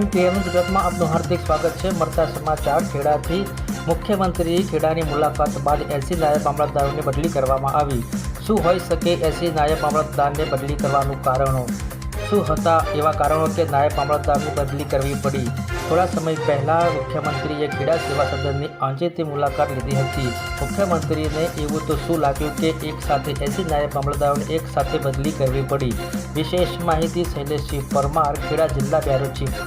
PM ગુજરાતમાં આપનું હાર્દિક સ્વાગત છે. મળતા સમાચાર ખેડાથી. મુખ્યમંત્રી ખેડાની મુલાકાત બાદ એસી નાયબ મામલતદારોની બદલી કરવામાં આવી. શું હોઈ શકે એસી નાયબ મામલતદારને બદલી કરવાનું કારણો? શું હતા એવા કારણો કે નાયબ મામલતદારની બદલી કરવી પડી? થોડા સમય પહેલાં મુખ્યમંત્રીએ ખેડા સેવા સદનની આંચેથી મુલાકાત લીધી હતી. મુખ્યમંત્રીને એવું તો શું લાગ્યું કે એક સાથે એસી નાયબ મામલતદારોને એક સાથે બદલી કરવી પડી? વિશેષ માહિતી શૈલેષસિંહ પરમાર, ખેડા જિલ્લા બ્યુરો ચીફ.